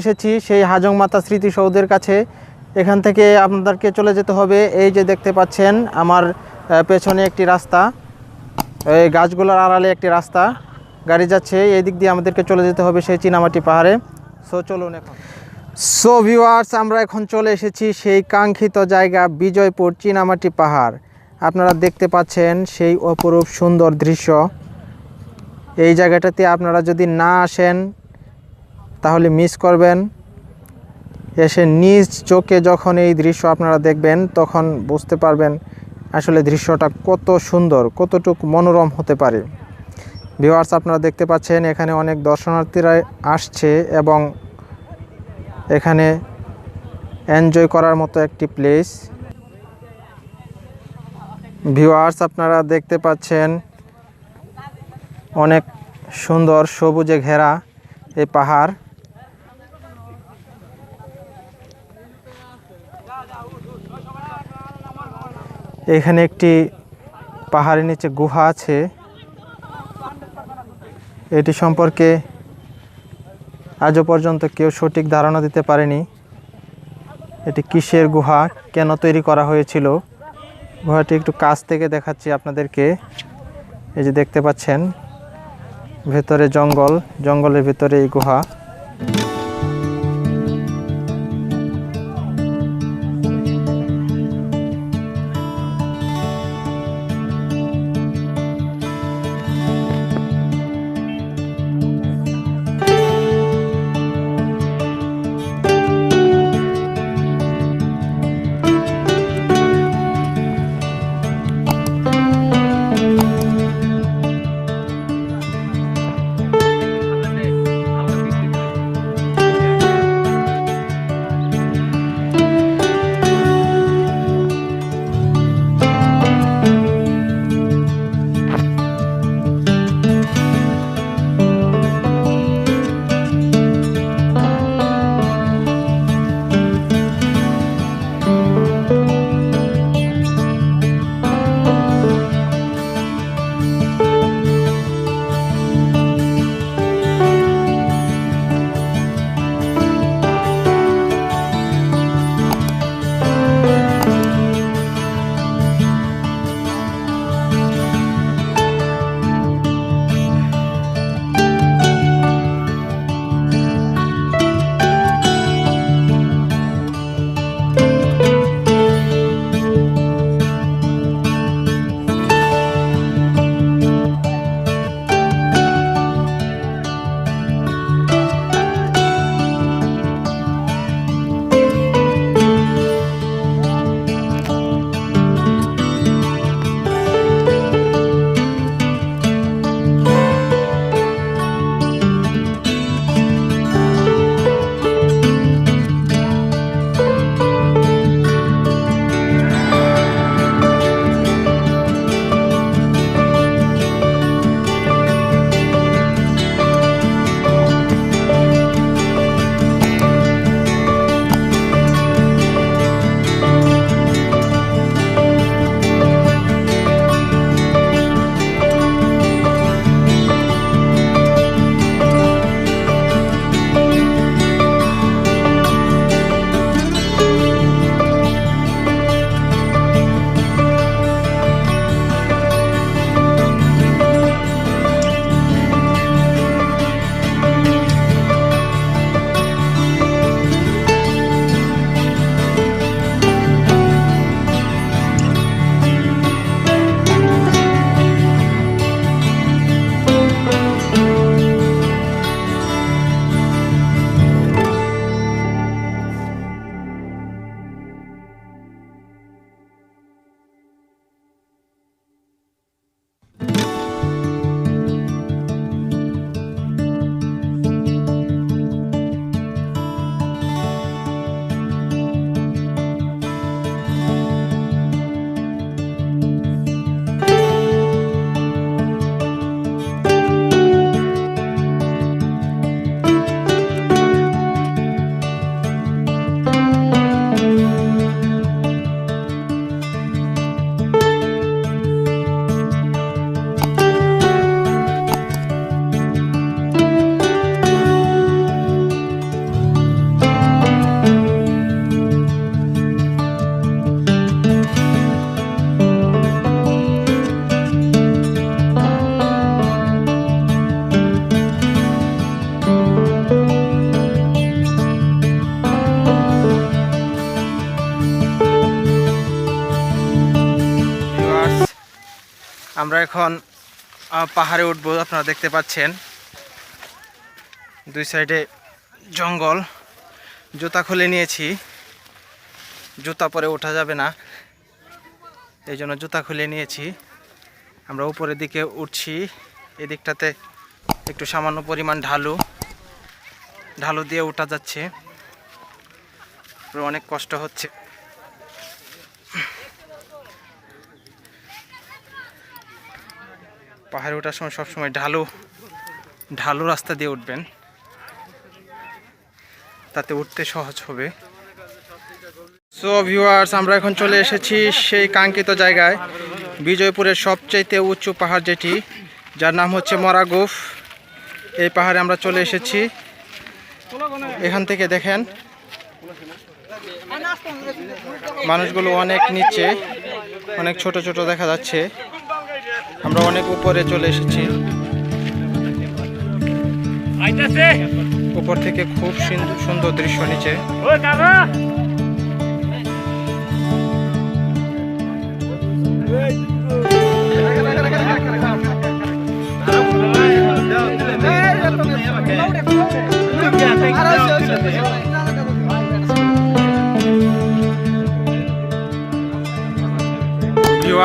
এসেছি, সেই হাজং মাতা স্মৃতিসৌধের কাছে। এখান থেকে আপনাদেরকে চলে যেতে হবে। এই যে দেখতে পাচ্ছেন, আমার পেছনে একটি রাস্তা। এই গাছগুলোর আড়ালে একটি রাস্তা। গাড়ি যাচ্ছে, এই দিক দিয়ে আমাদেরকে চলে যেতে হবে সেই চিনামাটি পাহাড়ে। সো চলুন এখন। সো ভিউয়ার্স আমরা এখন চলে এসেছি সেই কাঙ্ক্ষিত জায়গা বিজয়পুর চিনামাটি পাহাড়। আপনারা দেখতে পাচ্ছেন সেই অপরূপ সুন্দর দৃশ্য। এই জায়গাটাতে আপনারা যদি না আসেন তাহলে মিস করবেন। এসে নিজ চোখে যখন এই দৃশ্য আপনারা দেখবেন, তখন বুঝতে পারবেন আসলে দৃশ্যটা কত সুন্দর, কতটুক মনোরম হতে পারে। ভিওয়ার্স আপনারা দেখতে পাচ্ছেন, এখানে অনেক দর্শনার্থীরা আসছে এবং এখানে এনজয় করার মতো একটি প্লেস ভিওয়ার্স আপনারা দেখতে পাচ্ছেন অনেক সুন্দর সবুজে ঘেরা এই পাহাড়। এখানে একটি পাহাড়ের নিচে গুহা আছে। এটি সম্পর্কে আজও পর্যন্ত কেউ সঠিক ধারণা দিতে পারেনি। এটি কিসের গুহা? কেন তৈরি করা হয়েছিল? গুহাটি একটু কাছ থেকে দেখাচ্ছি আপনাদেরকে। এই যে দেখতে পাচ্ছেন, ভেতরে জঙ্গল, জঙ্গলের ভেতরে এই গুহা। আমরা এখন পাহাড়ে উঠবো, আপনারা দেখতে পাচ্ছেন। দুই সাইডে জঙ্গল। জুতা খুলে নিয়েছি। জুতা পরে ওঠা যাবে না। এই জন্য জুতা খুলে নিয়েছি। আমরা উপরের দিকে উঠছি। এদিকটাতে একটু সামান্য পরিমাণ ঢালু। ঢালু দিয়ে ওঠা যাচ্ছে। অনেক কষ্ট হচ্ছে। পাহাড়ে ওঠার সময় সবসময় ঢালু ঢালু রাস্তা দিয়ে উঠবেন। তাতে উঠতে সহজ হবে। সো ভিউয়ার্স আমরা এখন চলে এসেছি সেই কাঙ্ক্ষিত জায়গায়, বিজয়পুরের সবচাইতে উঁচু পাহাড় যেটি, যার নাম হচ্ছে মরাগুফ। এই পাহাড়ে আমরা চলে এসেছি। এখান থেকে দেখেন, মানুষগুলো অনেক নিচে, অনেক ছোট ছোট দেখা যাচ্ছে। আমরা অনেক উপরে চলে এসেছি উপর থেকে খুব সুন্দর সুন্দর দৃশ্য নিচে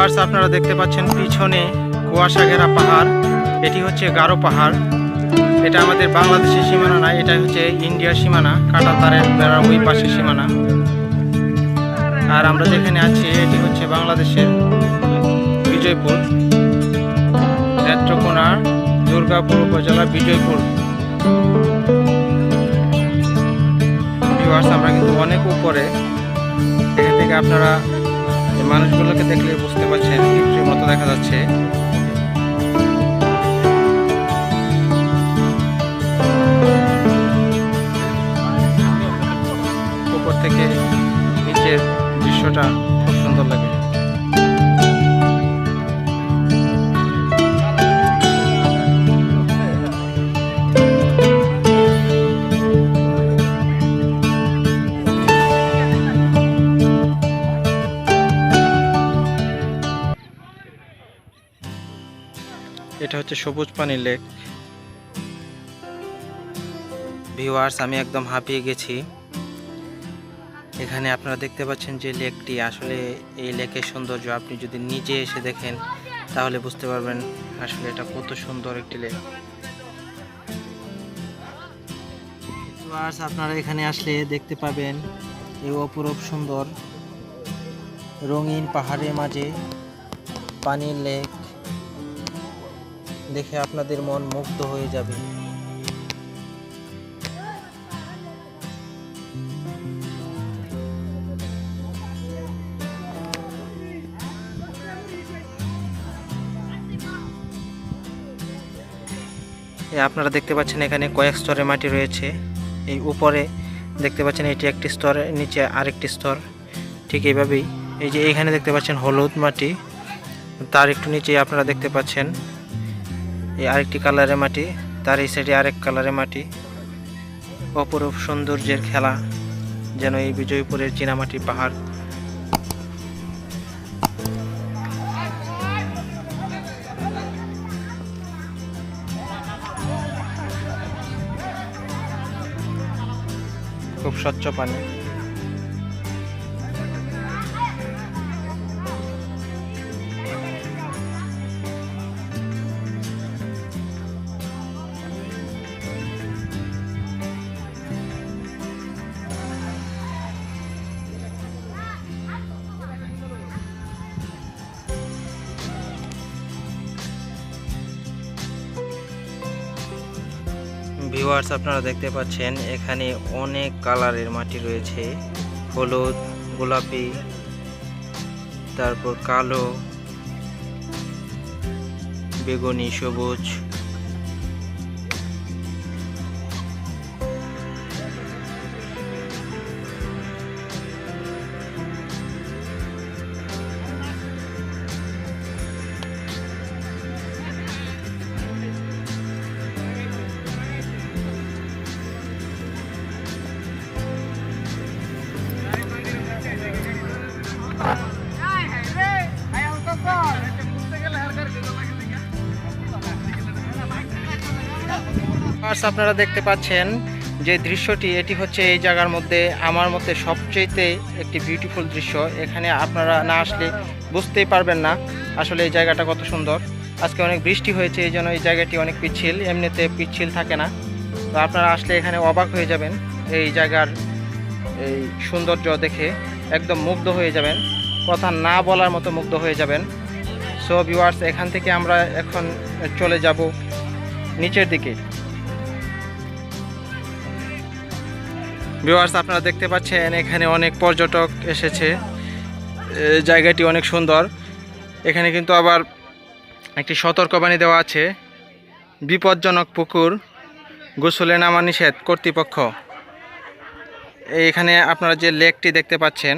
ভিউয়ার্স আপনারা দেখতে পাচ্ছেন পিছনে কুয়াশা ঘেরা পাহাড়। এটি হচ্ছে গারো পাহাড়। এটা আমাদের বাংলাদেশের সীমানা না এটা হচ্ছে ইন্ডিয়ার সীমানা কাটা তারের বেড়ার ওই পাশের সীমানা। আর আমরা যেখানে আছি, এটি হচ্ছে বাংলাদেশের বিজয়পুর। নেত্রকোনা, দুর্গাপুর উপজেলা বিজয়পুর। ভিউয়ার্স আমরা কিন্তু অনেক উপরে। এখান থেকে আপনারা মানুষগুলোকে দেখলে বুঝতে পারছেন পিতৃর মতো দেখা যাচ্ছে। উপর থেকে নিচের দৃশ্যটা এটা হচ্ছে সবুজ পানি লেক। ভিউয়ার্স আমি একদম হাঁপিয়ে গেছি। এখানে আপনারা দেখতে পাচ্ছেন যে লেকটি আসলে এই লেকের সৌন্দর্য আপনি যদি নিজে এসে দেখেন, তাহলে বুঝতে পারবেন আসলে এটা কত সুন্দর একটি লেক। আপনারা এখানে আসলে দেখতে পাবেন এই অপরূপ সুন্দর রঙিন পাহাড়ের মাঝে পানির লেক। দেখে আপনাদের মন মুগ্ধ হয়ে যাবে। আপনারা দেখতে পাচ্ছেন এখানে কয়েক স্তরে মাটি রয়েছে। এই উপরে দেখতে পাচ্ছেন এটি একটি স্তর, নিচে আরেকটি স্তর। ঠিক এইভাবেই এই যে এখানে দেখতে পাচ্ছেন হলুদ মাটি, তার একটু নিচে আপনারা দেখতে পাচ্ছেন। এই আরেকটি কালারের মাটি, তার এই সাইডে আরেক কালারের মাটি। অপরূপ সৌন্দর্যের খেলা, যেন এই বিজয়পুরের চীনামাটি পাহাড়। খুব স্বচ্ছ পানি। ভিউয়ার্স আপনারা দেখতে পাচ্ছেন, এখানে অনেক কালারের মাটি রয়েছে। হলুদ, গোলাপি, তারপর কালো, বেগুনি, সবুজ। First আপনারা দেখতে পাচ্ছেন যে দৃশ্যটি, এটি হচ্ছে এই জায়গার মধ্যে আমার মতে সবচেয়েতে একটি বিউটিফুল দৃশ্য। এখানে আপনারা না আসলে বুঝতেই পারবেন না আসলে এই জায়গাটা কত সুন্দর। আজকে অনেক বৃষ্টি হয়েছে, এই জন্য এই জায়গাটি অনেক পিচ্ছিল, এমনিতে পিচ্ছিল থাকে না। তো আপনারা আসলে এখানে অবাক হয়ে যাবেন, এই জায়গার এই সৌন্দর্য দেখে একদম মুগ্ধ হয়ে যাবেন। কথা না বলার মতো মুগ্ধ হয়ে যাবেন। সো ভিউয়ার্স এখান থেকে আমরা এখন চলে যাব নিচের দিকে। ভিউয়ার্স আপনারা দেখতে পাচ্ছেন, এখানে অনেক পর্যটক এসেছে। জায়গাটি অনেক সুন্দর। এখানে কিন্তু আবার একটি সতর্কবাণী দেওয়া আছে, বিপজ্জনক পুকুর, গোসলে নামা নিষেধ কর্তৃপক্ষ। এখানে আপনারা যে লেকটি দেখতে পাচ্ছেন,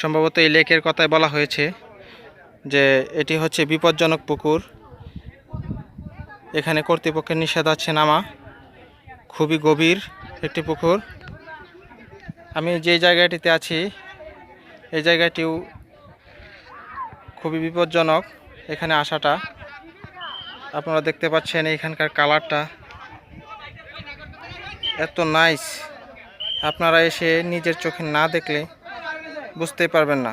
সম্ভবত এই লেকের কথাই বলা হয়েছে যে এটি হচ্ছে বিপজ্জনক পুকুর। এখানে কর্তৃপক্ষের নিষেধ আছে নামা খুবই গভীর একটি পুকুর। আমি যে জায়গাটিতে আছি, এই জায়গাটিও খুবই বিপজ্জনক এখানে আসাটা। আপনারা দেখতে পাচ্ছেন এখানকার কালারটা। এত নাইস আপনারা এসে নিজের চোখে না দেখলে বুঝতেই পারবেন না।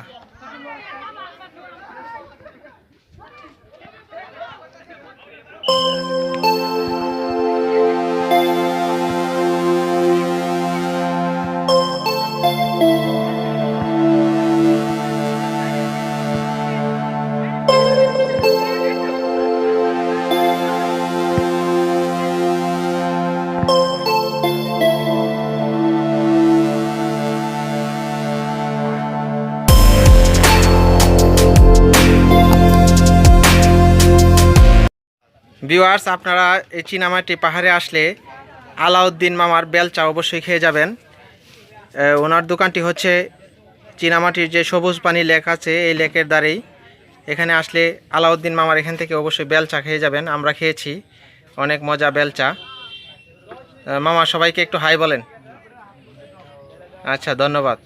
ভিউয়ার্স, আপনারা এই চীনামাটি পাহাড়ে আসলে আলাউদ্দিন মামার বেলচা অবশ্যই খেয়ে যাবেন। ওনার দোকানটি হচ্ছে চীনামাটির যে সবুজ পানি লেক আছে, এই লেকের দ্বারেই। এখানে আসলে আলাউদ্দিন মামার এখান থেকে অবশ্যই বেলচা খেয়ে যাবেন, আমরা খেয়েছি। অনেক মজা বেলচা। মামা, সবাইকে একটু হাই বলেন। আচ্ছা ধন্যবাদ।